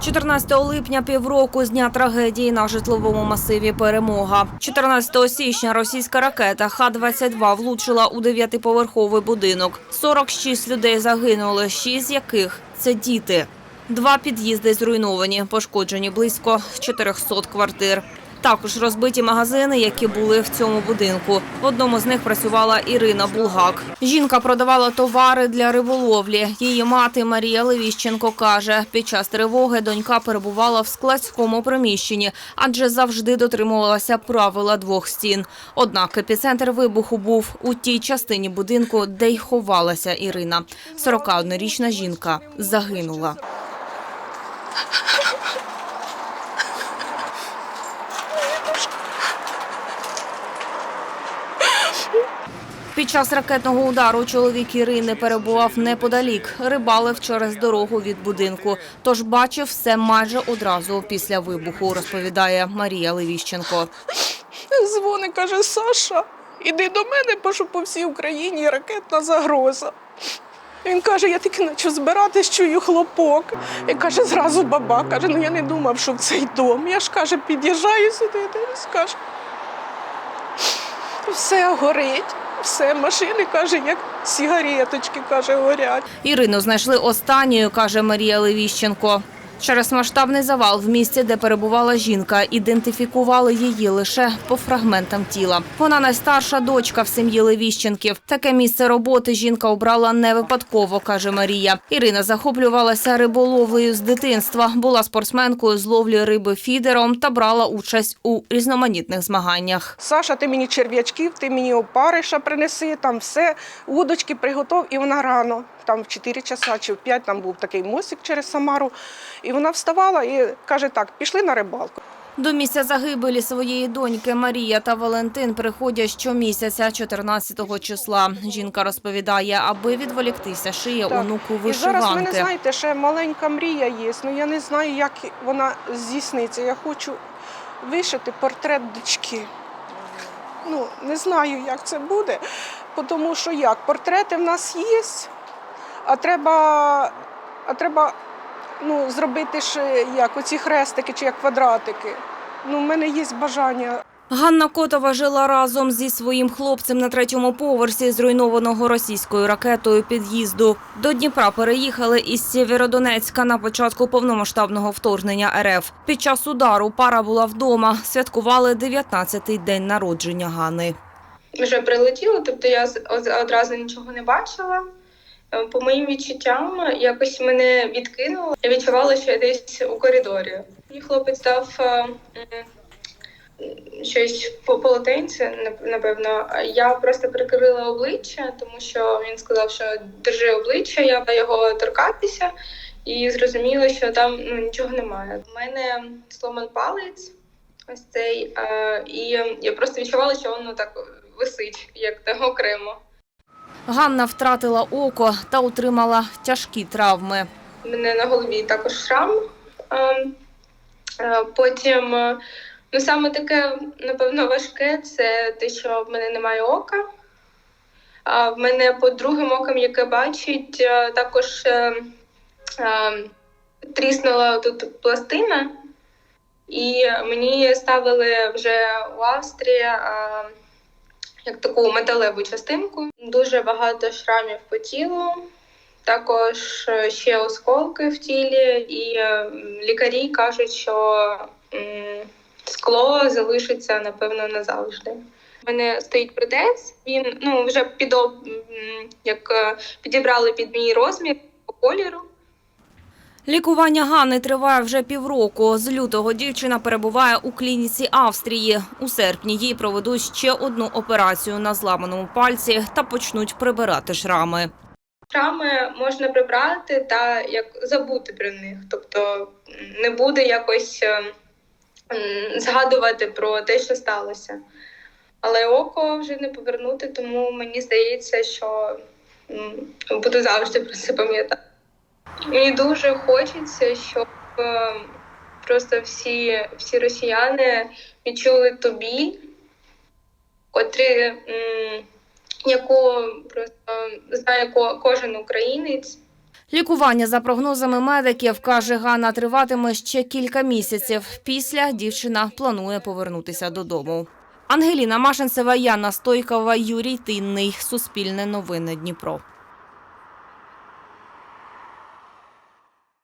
14 липня півроку з дня трагедії на житловому масиві Перемога. 14 січня російська ракета Х-22 влучила у дев'ятиповерховий будинок. 46 людей загинули, шість з яких це діти. Два під'їзди зруйновані, пошкоджені близько 400 квартир. Також розбиті магазини, які були в цьому будинку. В одному з них працювала Ірина Булгак. Жінка продавала товари для риболовлі. Її мати Марія Левіщенко каже, під час тривоги донька перебувала в складському приміщенні, адже завжди дотримувалася правила двох стін. Однак епіцентр вибуху був у тій частині будинку, де й ховалася Ірина. 41-річна жінка загинула. Під час ракетного удару чоловік Ірини перебував неподалік, рибалив через дорогу від будинку. Тож бачив все майже одразу після вибуху, розповідає Марія Левіщенко. Дзвони, каже, Саша, іди до мене, бо по всій Україні ракетна загроза. Він каже, я тільки почав збиратись, чую хлопок. І каже, зразу баба. Каже, ну я не думав, що в цей дом. Я ж каже, під'їжджаю сюди, дивлюсь, каже. Все горить, все, машини, каже, як сігареточки, каже, горять. Ірину знайшли останньою, каже Марія Левіщенко. Через масштабний завал в місці, де перебувала жінка, ідентифікували її лише по фрагментам тіла. Вона найстарша дочка в сім'ї Левіщенків. Таке місце роботи жінка обрала не випадково, каже Марія. Ірина захоплювалася риболовлею з дитинства, була спортсменкою з ловлі риби фідером та брала участь у різноманітних змаганнях. Саша, ти мені черв'ячків, ти мені опариша принеси, там все, удочки приготов, і вона рано, там в 4 часа чи в 5, там був такий мостик через Самару. І вона вставала і каже: так, пішли на рибалку. До місця загибелі своєї доньки Марія та Валентин приходять щомісяця 14 числа. Жінка розповідає, аби відволіктися, шиє Так. онуку І зараз мене, знаєте, ще маленька мрія є. Ну я не знаю, як вона здійсниться. Я хочу вишити портрет дочки. Ну, не знаю, як це буде, тому що як, портрети в нас є, а треба, а треба ну, зробити ж як оці хрестики чи як квадратики. Ну, в мене є бажання Ганна Котова жила разом зі своїм хлопцем на третьому поверсі зруйнованого російською ракетою під'їзду. До Дніпра переїхали із Сєвєродонецька на початку повномасштабного вторгнення РФ. Під час удару пара була вдома. Святкували 19-й день народження Гани. вже прилетіло, тобто я з- одразу нічого не бачила. Е, По моїм відчуттям, якось мене відкинуло. Я відчувала, що я десь у коридорі. Мій хлопець дав е, щось по полотенце, напевно. Я просто прикрила обличчя, тому що він сказав, що держи обличчя, я його торкатися, і зрозуміла, що там ну, нічого немає. У мене сломан палець. Ось цей, е, і я просто відчувала, що воно так висить, як те окремо. Ганна втратила око та отримала тяжкі травми. У мене на голові також шрам. Потім, ну саме таке, напевно, важке це те, що в мене немає ока. В мене по другим оком, яке бачить, також е, тріснула тут пластина, і мені ставили вже у Австрії як таку металеву частинку. Дуже багато шрамів по тілу. Також е, ще осколки в тілі, і е, лікарі кажуть, що скло залишиться напевно назавжди. У мене стоїть протез. Він ну вже під як е, підібрали під мій розмір по кольору. Лікування Ганни триває вже півроку. З лютого дівчина перебуває у клініці Австрії. У серпні їй проведуть ще одну операцію на зламаному пальці та почнуть прибирати шрами. Шрами можна прибрати та як забути про них, тобто не буде якось е, згадувати про те, що сталося. Але око вже не повернути, тому мені здається, що буду завжди про це пам'ятати. Мені дуже хочеться, щоб е, просто всі, всі росіяни відчули ту біль, котрі, м, яку просто знає кожен українець. Лікування за прогнозами медиків, каже Ганна, триватиме ще кілька місяців. Після дівчина планує повернутися додому. Ангеліна Машинцева, Яна Стойкова, Юрій Тинний. Суспільне новини Дніпро.